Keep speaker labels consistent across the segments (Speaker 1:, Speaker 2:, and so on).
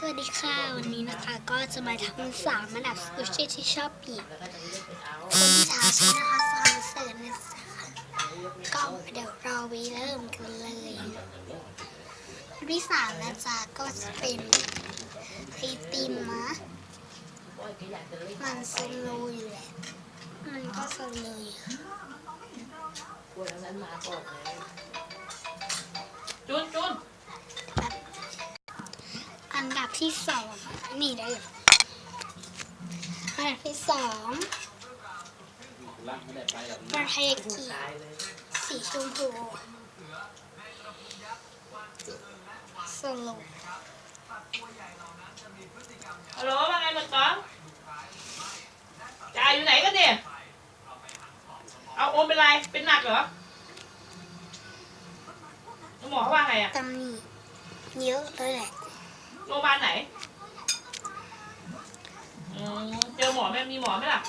Speaker 1: สวัสดีค่ะ วันนี้นะคะก็จะมาทำสามอันดับสกุชชี่ที่ชอบปีกคนที่ถามชื่อนะคะฟางเสิร์ตนะจ๊ะก็เดี๋ยวเราไปเริ่มกันเลยอันที่สามนะจ๊ะก็จะเป็นไอติมนะมันสโลอยู่แหละมันก็สโลอยู่ ที่สองนี่ได้เลยอันดับที่สองปลาไทยกีสีชมพูสโลว์
Speaker 2: ฮัลโหลว่าไงหมดกองจ่ายอยู่ไหนกันเนี่ย เอาโอมเป็นไร เป็นหนักเหรอหมอเขาว่าไงอะ
Speaker 1: ตำหนิเยอะเลยแหละ
Speaker 2: โรงพยาบาลไหนอืมเจอหมอไหมมีหมอไหมล่ะ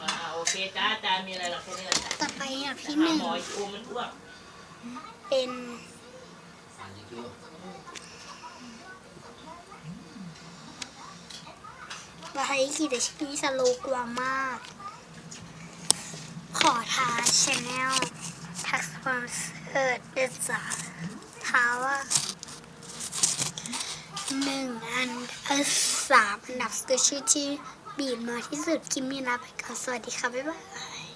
Speaker 2: อ่าโอเคจ้าจ้ามีอะไรหรอกแค่นี้แหละจ้ะ
Speaker 1: ต่อไปอันดับที่ห
Speaker 2: หา
Speaker 1: นึ่ง
Speaker 2: หมออีกโอมมันอ้วก
Speaker 1: เป็นปลาไทยกีแต่ชื่อนี้สโลว์กว่ามาก ขอท้าชแนลทักสปอนเซอร์เดจ้า ท้าว่าหนึ่งอันเออสามอันดับสกุชชี่ที่บีบมาที่สุดคิมมี่าไปก่อนสวัสดีค่ะ บ๊ายบาย